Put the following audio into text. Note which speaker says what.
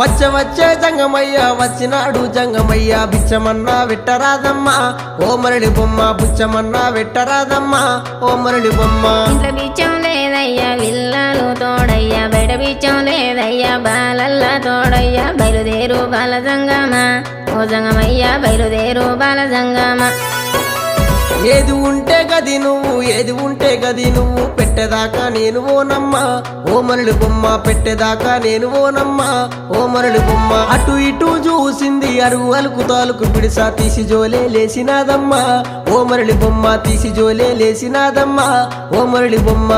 Speaker 1: వచ్చే వచ్చే జంగమయ్య వచ్చినాడు జంగమయ్య బిచ్చమన్నా వెట్టరాదమ్మా. ఓ మరళి బొమ్మ బుచ్చమన్నా వెట్టరాదమ్మా. ఓ మరళి బొమ్మ.
Speaker 2: ఇంట్లో బిచ్చం లేదయ్యా విల్లాలు తోడయ్యా బయట బిచ్చం లేదయ్యా బాలల్లా తోడయ్యా బయలుదేరు బాల జంగమా ఓ జంగమయ్యా బయలుదేరు బాల జంగమా
Speaker 1: ఏది ఉంటే గది నువ్వు ఏది ఉంటే గది నువ్వు. పెట్టేదాకా నేను ఓనమ్మా. ఓ మరళి బొమ్మ పెట్టేదాకా నేను ఓనమ్మా. ఓ మరళి బొమ్మ అటు ఇటు చూసింది అరుగు అలుకు తాలుకు పిడిసా తీసి జోలే లేసినాదమ్మా ఓ మరళి బొమ్మ తీసి జోలే లేసినాదమ్మా ఓ మరళి బొమ్మ.